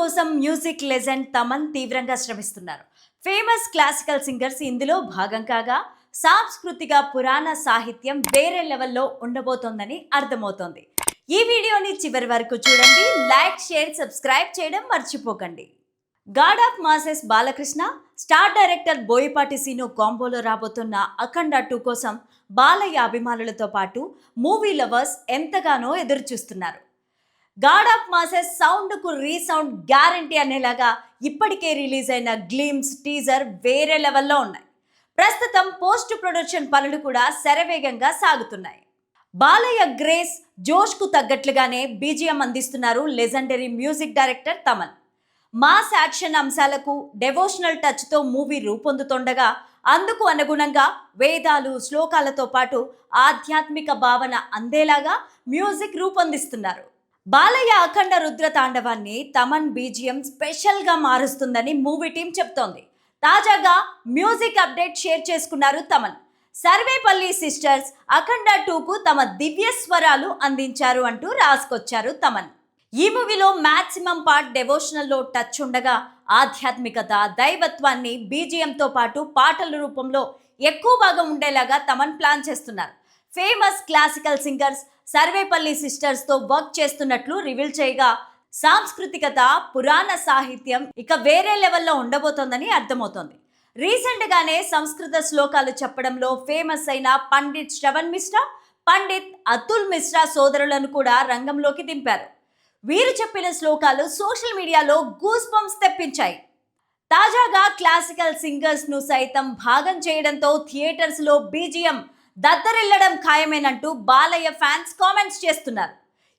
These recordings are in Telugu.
కోసం మ్యూజిక్ లెజెండ్ తమన్ తీవ్రంగా శ్రమిస్తున్నారు. ఫేమస్ క్లాసికల్ సింగర్స్ ఇందులో భాగం కాగా సాంస్కృతిక పురాణ సాహిత్యం వేరే లెవెల్లో ఉండబోతోందని అర్థమవుతోంది. ఈ వీడియోని చివరి వరకు చూడండి లైక్ షేర్ సబ్స్క్రైబ్ చేయడం మర్చిపోకండి. God of masses Balakrishna star director Boyapati Seenu కాంబోలో రాబోతున్న అఖండ టూ కోసం బాలయ్య అభిమానులతో పాటు మూవీ లవర్స్ ఎంతగానో ఎదురు చూస్తున్నారు గాడ్ ఆఫ్ మాసెస్ సౌండ్కు రీసౌండ్ గ్యారంటీ అనేలాగా ఇప్పటికే రిలీజ్ అయిన గ్లిమ్స్ టీజర్ వేరే లెవెల్లో ఉన్నాయి. ప్రస్తుతం పోస్ట్ ప్రొడక్షన్ పనులు కూడా శరవేగంగా సాగుతున్నాయి. బాలయ్య గ్రేస్ జోష్కు తగ్గట్లుగానే బీజిఎం అందిస్తున్నారు legendary music director Thaman. Mass action అంశాలకు డెవోషనల్ టచ్తో మూవీ రూపొందుతుండగా అందుకు అనుగుణంగా వేదాలు శ్లోకాలతో పాటు ఆధ్యాత్మిక భావన అందేలాగా మ్యూజిక్ రూపొందిస్తున్నారు. బాలయ్య అఖండ రుద్ర తాండవాన్ని తమన్ బీజిఎం స్పెషల్గా మారుస్తుందని మూవీ టీం చెప్తోంది తాజాగా మ్యూజిక్ అప్డేట్ షేర్ చేసుకున్నారు తమన్. సర్వేపల్లి సిస్టర్స్ అఖండ టూకు తమ దివ్య స్వరాలు అందించారు అంటూ రాసుకొచ్చారు తమన్. ఈ మూవీలో మ్యాక్సిమం పార్ట్ డెవోషనల్లో టచ్ ఉండగా ఆధ్యాత్మికత దైవత్వాన్ని బీజిఎంతో పాటు పాటల రూపంలో ఎక్కువ భాగం ఉండేలాగా తమన్ ప్లాన్ చేస్తున్నారు. ఫేమస్ క్లాసికల్ సింగర్స్ సర్వేపల్లి సిస్టర్స్తో వర్క్ చేస్తున్నట్లు రివీల్ చేయగా సాంస్కృతికత పురాణ సాహిత్యం ఇక వేరే లెవెల్లో ఉండబోతోందని అర్థమవుతోంది. రీసెంట్గానే సంస్కృత శ్లోకాలు చెప్పడంలో ఫేమస్ అయిన పండిత్ శ్రవణ్ మిశ్రా పండిత్ అతుల్ మిశ్రా సోదరులను కూడా రంగంలోకి దింపారు. వీరు చెప్పిన శ్లోకాలు సోషల్ మీడియాలో గూస్ బంప్స్ తెప్పించాయి. తాజాగా క్లాసికల్ సింగర్స్ను సైతం భాగం చేయడంతో థియేటర్స్లో బీజిఎం దద్దరిల్లడం ఖాయమేనంటూ బాలయ్య ఫ్యాన్స్ కామెంట్స్ చేస్తున్నారు.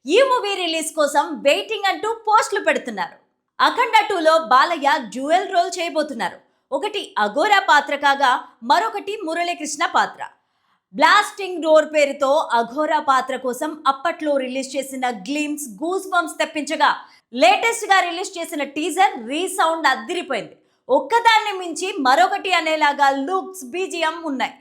ఈ మూవీ రిలీజ్ కోసం వెయిటింగ్ అంటూ పోస్టులు పెడుతున్నారు. అఖండ టూలో బాలయ్య డ్యూయల్ రోల్ చేయబోతున్నారు. ఒకటి అఘోరా పాత్ర కాగా మరొకటి మురళీకృష్ణ పాత్ర. బ్లాస్టింగ్ డోర్ పేరుతో అఘోరా పాత్ర కోసం అప్పట్లో రిలీజ్ చేసిన గ్లిమ్స్ గూస్ బంప్స్ తెప్పించగా లేటెస్ట్గా రిలీజ్ చేసిన టీజర్ రీసౌండ్ అద్దిరిపోయింది. ఒక్కదాన్ని మించి మరొకటి అనేలాగా లుక్స్ బీజిఎం ఉన్నాయి.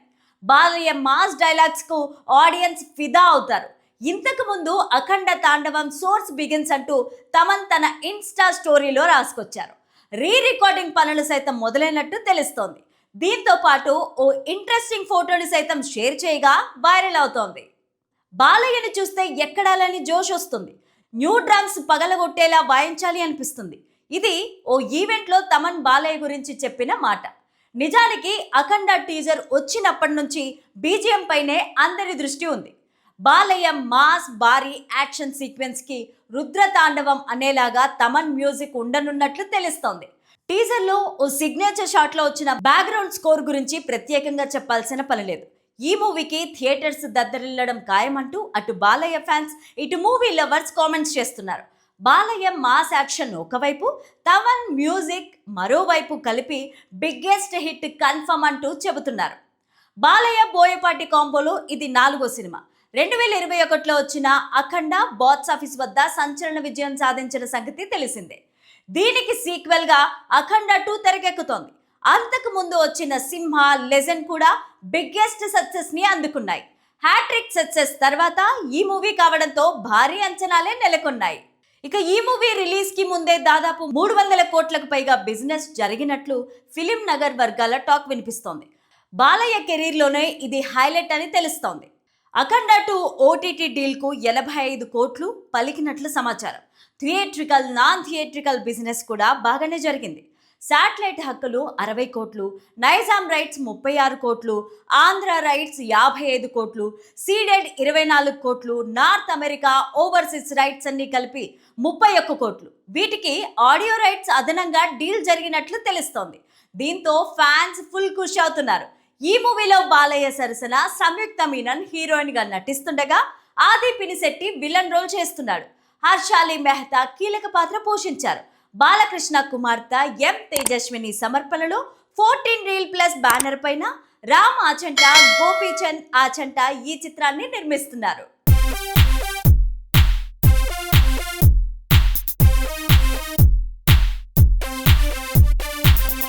బాలయ్య మాస్ డైలాగ్స్కు ఆడియన్స్ ఫిదా అవుతారు. ఇంతకు ముందు అఖండ తాండవం సోర్స్ బిగిన్స్ అంటూ తమన్ తన ఇన్స్టా స్టోరీలో రాసుకొచ్చారు. రీ రికార్డింగ్ పనులు సైతం మొదలైనట్టు తెలుస్తోంది. దీంతో పాటు ఓ ఇంట్రెస్టింగ్ ఫోటోని సైతం షేర్ చేయగా వైరల్ అవుతోంది. బాలయ్యని చూస్తే ఎక్కడాలని జోష్ వస్తుంది. న్యూ డ్రమ్స్ పగలగొట్టేలా వాయించాలి అనిపిస్తుంది. ఇది ఓ ఈవెంట్లో తమన్ బాలయ్య గురించి చెప్పిన మాట. నిజానికి అఖండ టీజర్ వచ్చినప్పటి నుంచి బీజిఎం పైనే అందరి దృష్టి ఉంది. బాలయ్య మాస్ భారీ యాక్షన్ సీక్వెన్స్కి రుద్రతాండవం అనేలాగా తమన్ మ్యూజిక్ ఉండనున్నట్లు తెలుస్తోంది. టీజర్లో ఓ సిగ్నేచర్ షాట్లో వచ్చిన బ్యాక్గ్రౌండ్ స్కోర్ గురించి ప్రత్యేకంగా చెప్పాల్సిన పని లేదు. ఈ మూవీకి థియేటర్స్ దద్దరిల్లడం ఖాయమంటూ అటు బాలయ్య ఫ్యాన్స్ ఇటు మూవీ లవర్స్ కామెంట్స్ చేస్తున్నారు. బాలయ్య మాస్ యాక్షన్ ఒకవైపు తమన్ మ్యూజిక్ మరోవైపు కలిపి బిగ్గెస్ట్ హిట్ కన్ఫర్మ్ అంటూ చెబుతున్నారు. బాలయ్య బోయపాటి కాంబోలో ఇది నాలుగో సినిమా. రెండు వేల ఇరవై ఒకటిలో వచ్చిన అఖండ బాక్స్ ఆఫీస్ వద్ద సంచలన విజయం సాధించిన సంగతి తెలిసిందే. దీనికి సీక్వెల్గా అఖండ టూ తెరకెక్కుతోంది. అంతకు ముందు వచ్చిన సింహ లెజెండ్ కూడా బిగ్గెస్ట్ సక్సెస్ని అందుకున్నాయి. హ్యాట్రిక్ సక్సెస్ తర్వాత ఈ మూవీ కావడంతో భారీ అంచనాలే నెలకొన్నాయి. ఇక ఈ మూవీ రిలీజ్కి ముందే దాదాపు మూడు వందల కోట్లకు పైగా బిజినెస్ జరిగినట్లు ఫిలిం నగర్ వర్గాల టాక్ వినిపిస్తోంది. బాలయ్య కెరీర్లోనే ఇది హైలైట్ అని తెలుస్తోంది. అఖండ టూ ఓటీటీ డీల్కు ఎనభై ఐదు కోట్లు పలికినట్లు సమాచారం. థియేట్రికల్ నాన్ థియేట్రికల్ బిజినెస్ కూడా బాగానే జరిగింది. శాటిలైట్ హక్కులు అరవై కోట్లు నైజాం రైట్స్ ముప్పై ఆరు కోట్లు ఆంధ్ర రైట్స్ యాభై ఐదు కోట్లు సీడెడ్ ఇరవై నాలుగు కోట్లు నార్త్ అమెరికా ఓవర్సీస్ రైట్స్ అన్ని కలిపి ముప్పై ఒక్క కోట్లు. వీటికి ఆడియో రైట్స్ అదనంగా డీల్ జరిగినట్లు తెలుస్తోంది. దీంతో ఫ్యాన్స్ ఫుల్ ఖుషి అవుతున్నారు. ఈ మూవీలో బాలయ్య సరసన సంయుక్త మీనన్ హీరోయిన్గా నటిస్తుండగా ఆది పినిశెట్టి విలన్ రోల్ చేస్తున్నాడు. హర్షాలి మెహతా కీలక పాత్ర పోషించారు. బాలకృష్ణ కుమార్తె ఎం తేజస్విని సమర్పణలో ఫోర్టీన్ రీల్ ప్లస్ బ్యానర్ పైన రామ్ ఆచంట గోపీచంద్ ఆచంట ఈ చిత్రాన్ని నిర్మిస్తున్నారు.